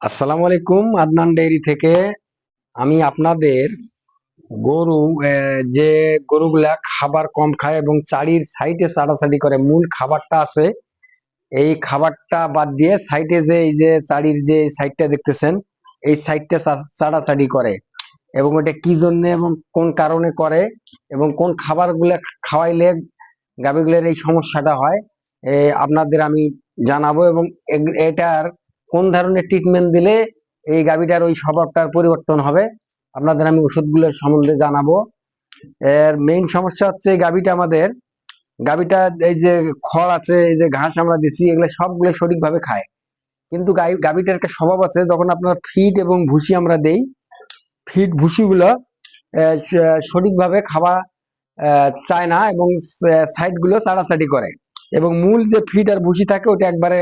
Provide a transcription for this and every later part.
আসসালামু আলাইকুম, আদনান ডেইরি থেকে। আমি আপনাদের গরু যে গরুগুলা খাবার কম খায় এবং চারির সাইডে চাড়াচাড়ি করে, মূল খাবারটা আছে। এই খাবারটা বাদ দিয়ে সাইডে যে, এই যে চারির যে সাইডটা দেখতেছেন, এই সাইডটা চাড়াচাড়ি করে। এবং ওটা কি জন্য এবং কোন কারণে করে এবং কোন খাবারগুলা খাওয়াইলে গাভীগুলোর এই সমস্যাটা হয় আপনাদের আমি জানাব এবং এটার কোন ধরনের ট্রিটমেন্ট দিলে এই গাভীটার ওই স্বভাবটার পরিবর্তন হবে? আপনাদের আমি ওষুধগুলোর সম্বন্ধে জানাব। এর মেইন সমস্যা হচ্ছে গাভীটা আমাদের। গাভীটা এই যে খড় আছে, এই যে ঘাস আমরা দিচ্ছি এগুলো সবগুলো সঠিকভাবে খায়। কিন্তু গাভীটার একটা স্বভাব আছে, যখন আপনার ফিড এবং ভুসি আমরা দেই ফিট ভুসিগুলো সঠিকভাবে খাওয়া চায় না এবং সাইডগুলো চাড়াচাড়ি করে। এবং মূল যে ফিড আর ভুসি থাকে, ওটা একবারে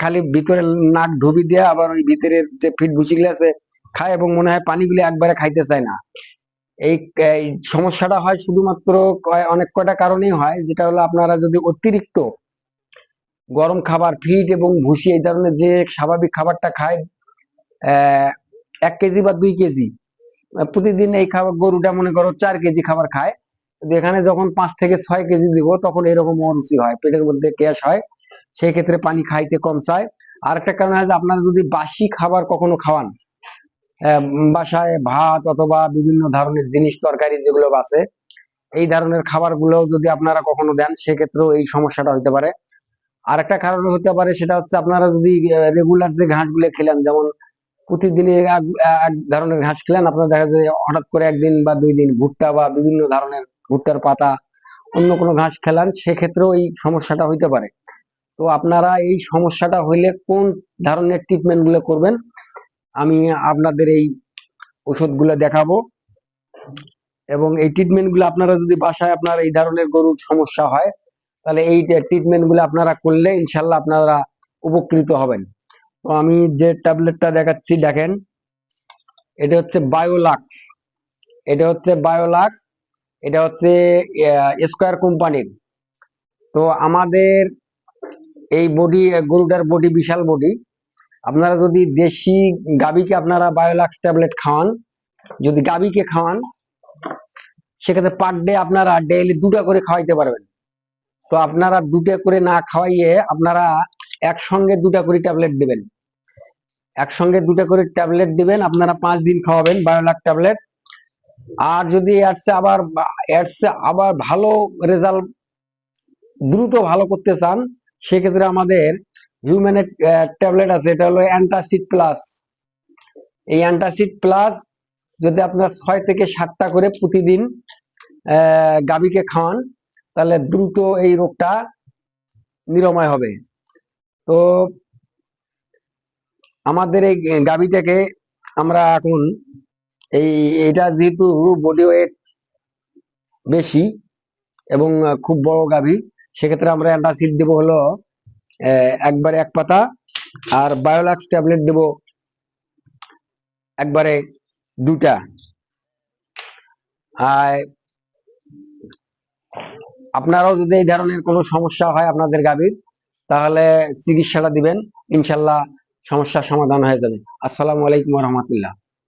খালি ভিতরে নাক ঢুবি দিয়ে আবার ওই ভিতরের যে ফিড ভুসিগুলো আছে, খায় এবং মনে হয় পানিগুলো একবারে খাইতে চায় না। এই সমস্যাটা হয় শুধুমাত্র অনেক কয়টা কারণেই হয়। যেটা হলো আপনারা যদি অতিরিক্ত গরম খাবার ফিট এবং ভুসি এই ধরনের যে স্বাভাবিক খাবারটা খায় এক কেজি বা দুই কেজি প্রতিদিন এই খাবার গরুটা মনে করো চার কেজি খাবার খায়। এখানে যখন পাঁচ থেকে ছয় কেজি দিব, তখন এরকম অরুচি হয়, পেটের মধ্যে গ্যাস হয়। সেই ক্ষেত্রে পানি খাইতে কম চায়। আর একটা কারণ যে আপনারা যদি বাসি খাবার কখনো খাওয়ান বাসায় ভাত অথবা বিভিন্ন ধরনের জিনিস, তরকারি যেগুলো আছে, এই ধরনের খাবারগুলো যদি আপনারা কখনো দেন, সেক্ষেত্রেও এই সমস্যাটা হতে পারে। আর একটা কারণ হতে পারে, সেটা হচ্ছে আপনারা যদি রেগুলার যে ঘাসগুলো খেলেন, যেমন প্রতিদিন এক ধরনের ঘাস খেলেন, আপনার দেখা যায় হঠাৎ করে একদিন বা দুই দিন ভুট্টা বা বিভিন্ন ধরনের ভুট্টার পাতা অন্য কোনো ঘাস খেলান, সেক্ষেত্রেও এই সমস্যাটা হইতে পারে। তো আপনারা এই সমস্যাটা হইলে কোন ধরনের ট্রিটমেন্টগুলো করবেন? আমি আপনাদের এই ওষুধগুলো দেখাবো। এবং এই ট্রিটমেন্টগুলো আপনারা যদি বাসায় আপনার এই ধরনের গরুর সমস্যা হয়, তাহলে এই ট্রিটমেন্টগুলো আপনারা করলে ইনশাল্লাহ আপনারা উপকৃত হবেন। তো আমি যে ট্যাবলেটটা দেখাচ্ছি, দেখেন। এটা হচ্ছে বায়োলাক্স এটা হচ্ছে বায়োলাক এটা হচ্ছে স্কোয়ার কোম্পানির তো আমাদের এই বডি গরুটার বডি বিশাল বডি। আপনারা যদি দেশি গাবিকে আপনারা বায়োলাক্স ট্যাবলেট খাওয়ান, যদি গাবিকে খাওয়ান, সেক্ষেত্রে পার ডে আপনারা ডেইলি দুটা করে খাওয়াইতে পারবেন। তো আপনারা দুটা করে না খাওয়াইয়ে আপনারা একসঙ্গে দুটা করে ট্যাবলেট দিবেন। একসঙ্গে দুটা করে ট্যাবলেট দিবেন, আপনারা পাঁচ দিন খাওয়াবেন বায়োলাক ট্যাবলেট আর যদি চেয়ে আবার চেয়ে আবার ভালো রেজাল্ট দ্রুত ভালো করতে চান সেক্ষেত্রে আমাদের হিউম্যানের ট্যাবলেট আছে, এটা হলো অ্যান্টাসিড প্লাস এই অ্যান্টাসিড প্লাস যদি আপনার ছয় থেকে সাতটা করে প্রতিদিন গাভীকে খাওয়ান, তাহলে দ্রুত এই রোগটা নিরাময় হবে। তো আমাদের এই গাভী থেকে আমরা এখন এই, এটা যেহেতু বডি ওয়েট বেশি এবং খুব বড় গাভী সেক্ষেত্রে আমরা অ্যান্টাসিড দেবো হলো একবারে এক পাতা, আর বায়োলাক্স ট্যাবলেট দেব একবারে দুটা আর আপনারাও যদি এই ধরনের কোনো সমস্যা হয় আপনাদের গাভীর, তাহলে চিকিৎসাটা দিবেন, ইনশাল্লাহ সমস্যার সমাধান হয়ে যাবে। আসসালামু আলাইকুম রহমতুল্লাহ।